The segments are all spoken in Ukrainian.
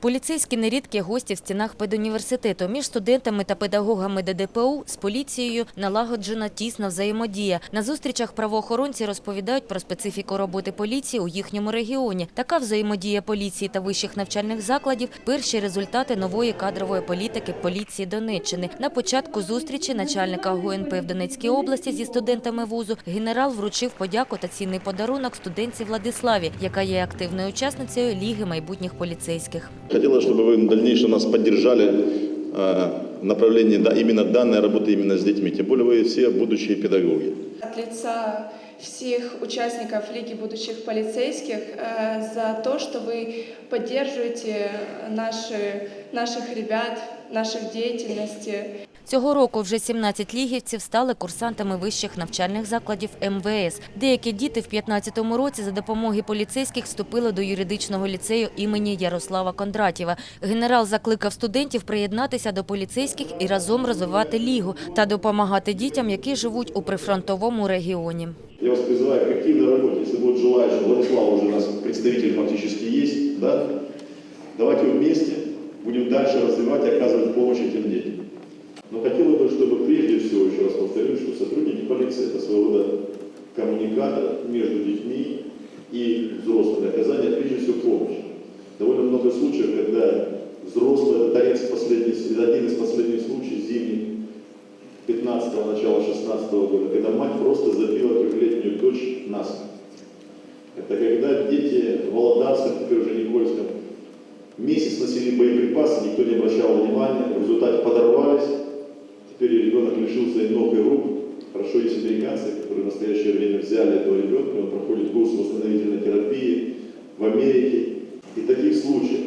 Поліцейські нерідкі гості в стінах педуніверситету. Між студентами та педагогами ДДПУ з поліцією налагоджена тісна взаємодія. На зустрічах правоохоронці розповідають про специфіку роботи поліції у їхньому регіоні. Така взаємодія поліції та вищих навчальних закладів – перші результати нової кадрової політики поліції Донеччини. На початку зустрічі начальника ГУНП в Донецькій області зі студентами вузу генерал вручив подяку та цінний подарунок студентці Владиславі, яка є активною учасницею Ліги майбутніх поліцейських. Хотелось, чтобы вы в дальнейшем нас поддержали э, в направлении да, именно данной работы именно с детьми. Тем более вы все будущие педагоги. От лица всех участников Лиги будущих полицейских э, за то, что вы поддерживаете наши, наших ребят, наших деятельности. Цього року вже 17 лігівців стали курсантами вищих навчальних закладів МВС. Деякі діти в 15-му році за допомоги поліцейських вступили до юридичного ліцею імені Ярослава Кондратєва. Генерал закликав студентів приєднатися до поліцейських і разом розвивати лігу та допомагати дітям, які живуть у прифронтовому регіоні. Я вас призываю к активной работе. Если будет желающий, Владислав уже у нас представитель фактически есть, да? Давайте вместе будем дальше развивать и оказывать помощь этим детям. Но хотелось бы, чтобы прежде всего, еще раз повторю, что сотрудники полиции – это своего рода коммуникатор между детьми и взрослыми, оказание прежде всего помощи. Довольно много случаев, когда взрослый, из последних, один из последних случаев зимний, 15 начала 16 года, когда мать просто забила трехлетнюю дочь насмерть. Это когда дети в Володарском, теперь уже Никольском, месяц носили боеприпасы, никто не обращал внимания, в результате подорвались, теперь ребенок лишился и ног, и рук. Хорошо есть американцы, которые в настоящее время взяли этого ребенка, он проходит курс восстановительной терапии в Америке. И таких случаев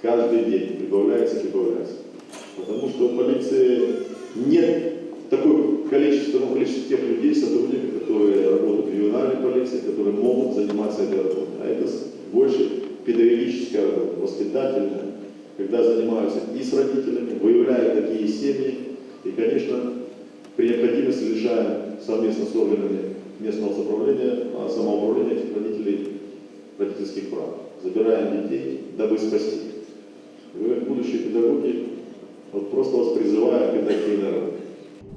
каждый день прибавляется, прибавляется. Потому что у полиции нет такого количества, ну, количества тех людей, сотрудников, которые работают в ювенальной полиции, которые могут заниматься этой работой. А это больше педагогическая работа, воспитательная, когда занимаются и с родителями, выявляют такие семьи, и, конечно, при необходимости лишаем совместно с органами местного самоуправления, а, самоуправления этих родителей родительских прав. Забираем детей, дабы спасти. Вы, будущие педагоги, вот просто вас призываю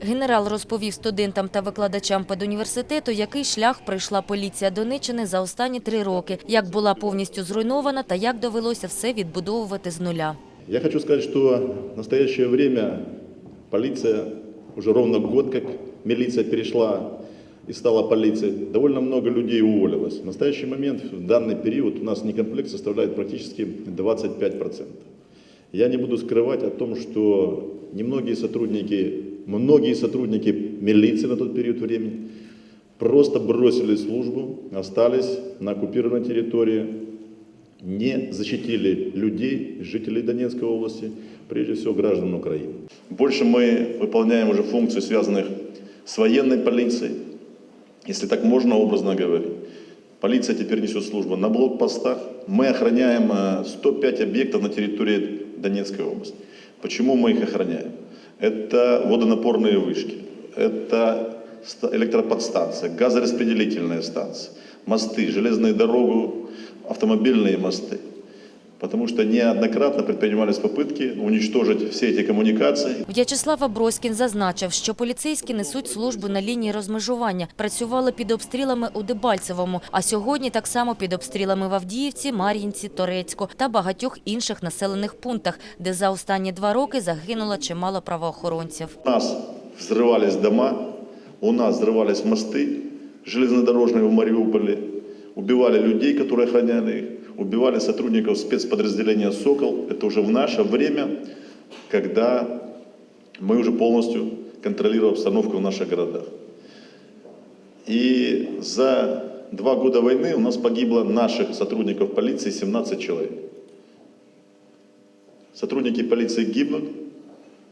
Генерал розповів студентам та викладачам педуніверситету, який шлях пройшла поліція Донеччини за останні три роки, як була повністю зруйнована та як довелося все відбудовувати з нуля. Я хочу сказать, что в настоящее время полиция, уже ровно год как милиция перешла и стала полицией, довольно много людей уволилось. В настоящий момент, в данный период, у нас некомплект составляет практически 25%. Я не буду скрывать о том, что немногие сотрудники, многие сотрудники милиции на тот период времени просто бросили службу, остались на оккупированной территории, не защитили людей, жителей Донецкой области, прежде всего граждан Украины. Больше мы выполняем уже функции, связанных с военной полицией, если так можно образно говорить. Полиция теперь несет службу на блокпостах. Мы охраняем э, 105 объектов на территории Донецкой области. Почему мы их охраняем? Это водонапорные вышки, это ста- электроподстанция, газораспределительная станция, мосты, железные дороги, автомобильные мосты. Потому что неоднократно предпринимались попытки уничтожить все эти коммуникации. В'ячеслав Аброськін зазначив, що поліцейські несуть службу на лінії розмежування, працювали під обстрілами у Дебальцевому, а сьогодні так само під обстрілами в Авдіївці, Мар'їнці, Торецьку та багатьох інших населених пунктах, де за останні два роки загинуло чимало правоохоронців. У нас взрывались дома, у нас взрывались мосты железнодорожные в Мариуполе, убивали людей, которые охраняли их, Убивали сотрудников спецподразделения «Сокол». Это уже в наше время, когда мы уже полностью контролируем обстановку в наших городах. И за два года войны у нас погибло наших сотрудников полиции 17 человек. Сотрудники полиции гибнут,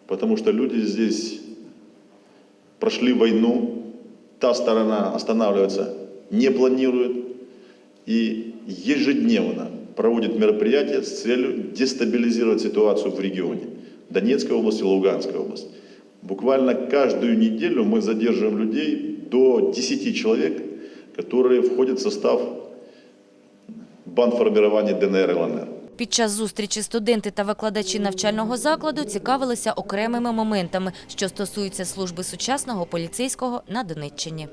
потому что люди здесь прошли войну, та сторона останавливаться не планирует и ежедневно проводит мероприятия с целью дестабилизировать ситуацию в регионе Донецкой области, Луганской области. Буквально каждую неделю мы задерживаем людей до 10 человек, которые входят в состав бандформирования ДНР и ЛНР. Під час зустрічі студенти та викладачі навчального закладу цікавилися окремими моментами, що стосуються служби сучасного поліцейського на Донеччині.